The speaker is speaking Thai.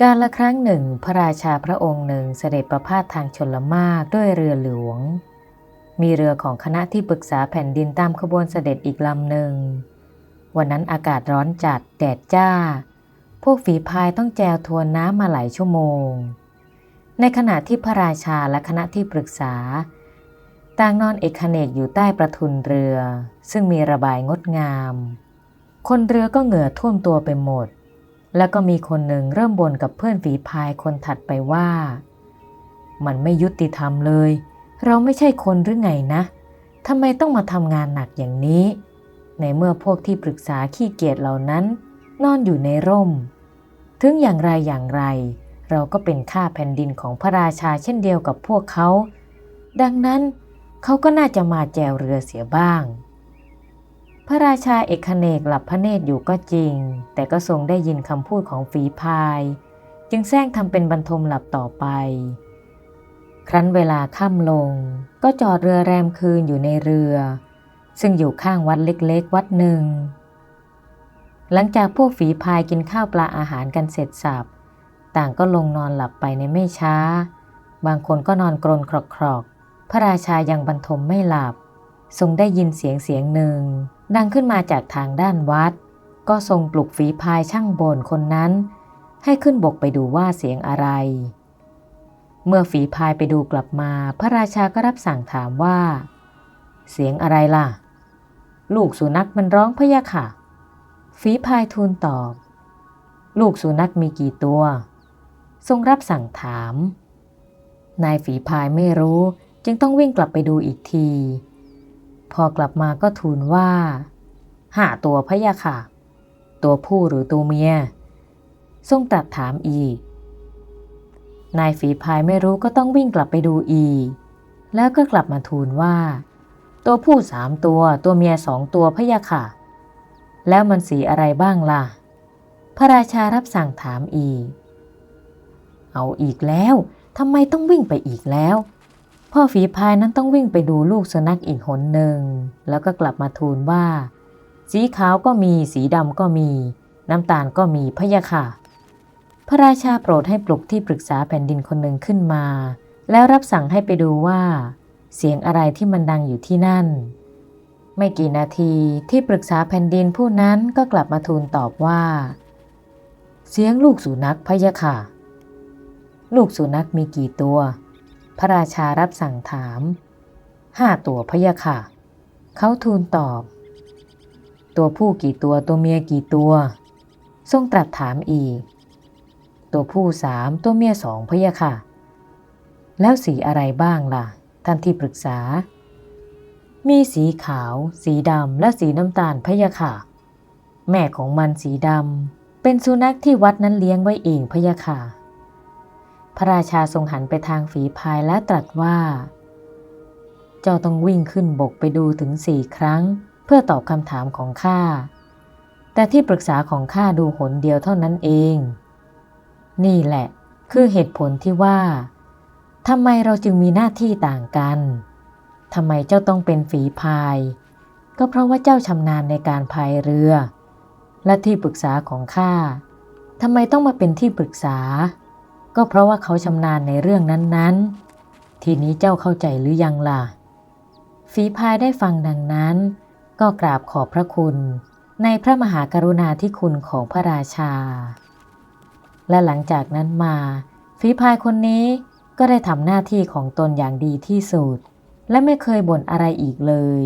การละครั้งหนึ่งพระราชาพระองค์หนึ่งเสด็จประพาสทางชนละมากด้วยเรือหลวง มีเรือของคณะที่ปรึกษาแผ่นดินตามขบวนเสด็จอีกลำหนึ่ง วันนั้นอากาศร้อนจัดแดดจ้า พวกฝีพายต้องแจวทวนน้ำมาหลายชั่วโมง ในขณะที่พระราชาและคณะที่ปรึกษา ต่างนอนเอกเนกอยู่ใต้ประทุนเรือ ซึ่งมีระบายงดงาม คนเรือก็เหงื่อท่วมตัวไปหมด แล้วก็มีคนหนึ่งเริ่มบ่นกับเพื่อนฝีพายคนถัดไปว่า มันไม่ยุติธรรมเลย เราไม่ใช่คนหรือไงนะทำไมต้องมาทำงานหนักอย่างนี้ ในเมื่อพวกที่ปรึกษาขี้เกียจเหล่านั้น นอนอยู่ในร่ม ถึงอย่างไรอย่างไร เราก็เป็นข้าแผ่นดินของพระราชาเช่นเดียวกับพวกเขา ดังนั้นเขาก็น่าจะมาแจวเรือเสียบ้าง พระราชาเอกเนกหลับพระเนตรอยู่ก็จริง แต่ก็ทรงได้ยินคำพูดของฝีพาย จึงแซงทำเป็นบรรทมหลับต่อไป ครั้นเวลาค่ำลงก็จอดเรือแรมคืนอยู่ในเรือ ซึ่งอยู่ข้างวัดเล็กๆ วัดหนึ่ง หลังจากพวกฝีพายกินข้าวปลาอาหารกันเสร็จสับ ต่างก็ลงนอนหลับไปในไม่ช้า บางคนก็นอนกรนครอกๆพระราชายังบรรทมไม่หลับ ทรงได้ยินเสียงเสียงหนึ่ง ดังขึ้นมาจากทางด้านวัด ก็ทรงปลุกฝีพายช่างบนคนนั้น ให้ขึ้นบกไปดูว่าเสียงอะไร เมื่อฝีพายไปดูกลับมา พระราชาก็รับสั่งถามว่า เสียงอะไรล่ะ ลูกสุนัขมันร้องพะยะค่ะ ฝีพายทูลตอบ ลูกสุนัขมีกี่ตัว ทรงรับสั่งถาม นายฝีพายไม่รู้จึงต้องวิ่งกลับไปดูอีกที พอกลับมาก็ทูลว่าหาตัวพะยะค่ะ ตัวผู้หรือตัวเมีย ทรงตรัสถามอีก นายฝีพายไม่รู้ก็ต้องวิ่งกลับไปดูอีก แล้วก็กลับมาทูลว่า ตัวผู้สามตัวตัวเมียสองตัวพะยะค่ะ แล้วมันสีอะไรบ้างล่ะ พระราชารับสั่งถามอีก เอาอีกแล้วทำไมต้องวิ่งไปอีกแล้ว พ่อฝีพายนั้นต้องวิ่งไปดูลูกสุนัขอีกหนหนึ่ง แล้วก็กลับมาทูลว่า สีขาวก็มี สีดำก็มี น้ำตาลก็มีพะยะค่ะ พระราชาโปรดให้ปลุกที่ปรึกษาแผ่นดินคนหนึ่งขึ้นมา แล้วรับสั่งให้ไปดูว่า เสียงอะไรที่มันดังอยู่ที่นั่น ไม่กี่นาทีที่ปรึกษาแผ่นดินผู้นั้นก็กลับมาทูลตอบว่า เสียงลูกสุนัขพะยะค่ะ ลูกสุนัขมีกี่ตัว ระราชารับสั่งถามห้าตัวพะยะค่ะ เขาทูลตอบ ตัวผู้กี่ตัวตัวเมียกี่ตัว ทรงตรัสถามอีก ตัวผู้สามตัวเมียสองพะยะค่ะ แล้วสีอะไรบ้างล่ะ ท่านที่ปรึกษา มีสีขาว สีดำและสีน้ำตาลพะยะค่ะ แม่ของมันสีดำเป็นสุนัขที่วัดนั้นเลี้ยงไว้เองพะยะค่ะ พระราชาทรงหันไปทางฝีพายและตรัสว่า เจ้าต้องวิ่งขึ้นบกไปดูถึงสี่ครั้ง เพื่อตอบคำถามของข้า แต่ที่ปรึกษาของข้าดูหนเดียวเท่านั้นเอง นี่แหละคือเหตุผลที่ว่าทำไมเราจึงมีหน้าที่ต่างกันทำไมเจ้าต้องเป็นฝีพาย ก็เพราะว่าเจ้าชำนาญในการพายเรือ และที่ปรึกษาของข้าทำไมต้องมาเป็นที่ปรึกษา ก็เพราะว่าเขาชำนาญในเรื่องนั้นๆ ทีนี้เจ้าเข้าใจหรือยังล่ะ ฝีพายได้ฟังดังนั้น ก็กราบขอบพระคุณในพระมหากรุณาธิคุณของพระราชา และหลังจากนั้นมา ฝีพายคนนี้ก็ได้ทำหน้าที่ของตนอย่างดีที่สุด และไม่เคยบ่นอะไรอีกเลย